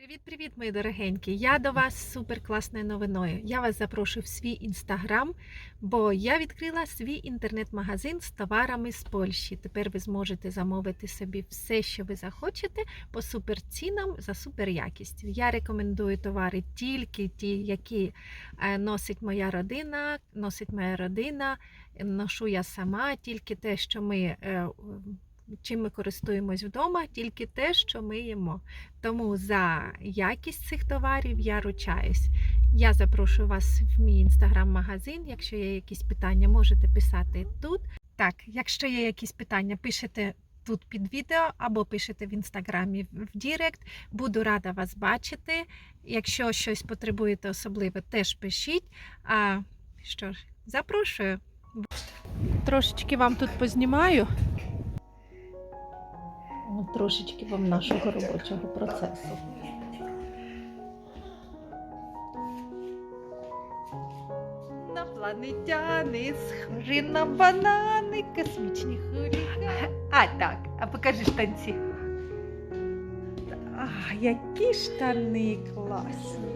Привіт-привіт, мої дорогенькі! Я до вас супер класною новиною. Я вас запрошую в свій інстаграм, бо я відкрила свій інтернет-магазин з товарами з Польщі. Тепер ви зможете замовити собі все, що ви захочете, по супер цінам за супер якістю. Я рекомендую товари тільки ті, які е, носить моя родина, носить моя родина, ношу я сама, тільки те, що ми. Чим ми користуємось вдома, тільки те, що ми їмо. Тому за якість цих товарів я ручаюсь. Я запрошую вас в мій інстаграм-магазин. Якщо є якісь питання, можете писати тут. Так, якщо є якісь питання, пишете тут під відео або пишете в інстаграмі в Дірект. Буду рада вас бачити. Якщо щось потребуєте особливо, теж пишіть. А що ж, запрошую. Трошечки вам тут познімаю. Трошечки вам нашого робочого процесу. Інопланетяни схожі на банани, космічні хулігани. А так, а покажи штанці. А, які штани класні.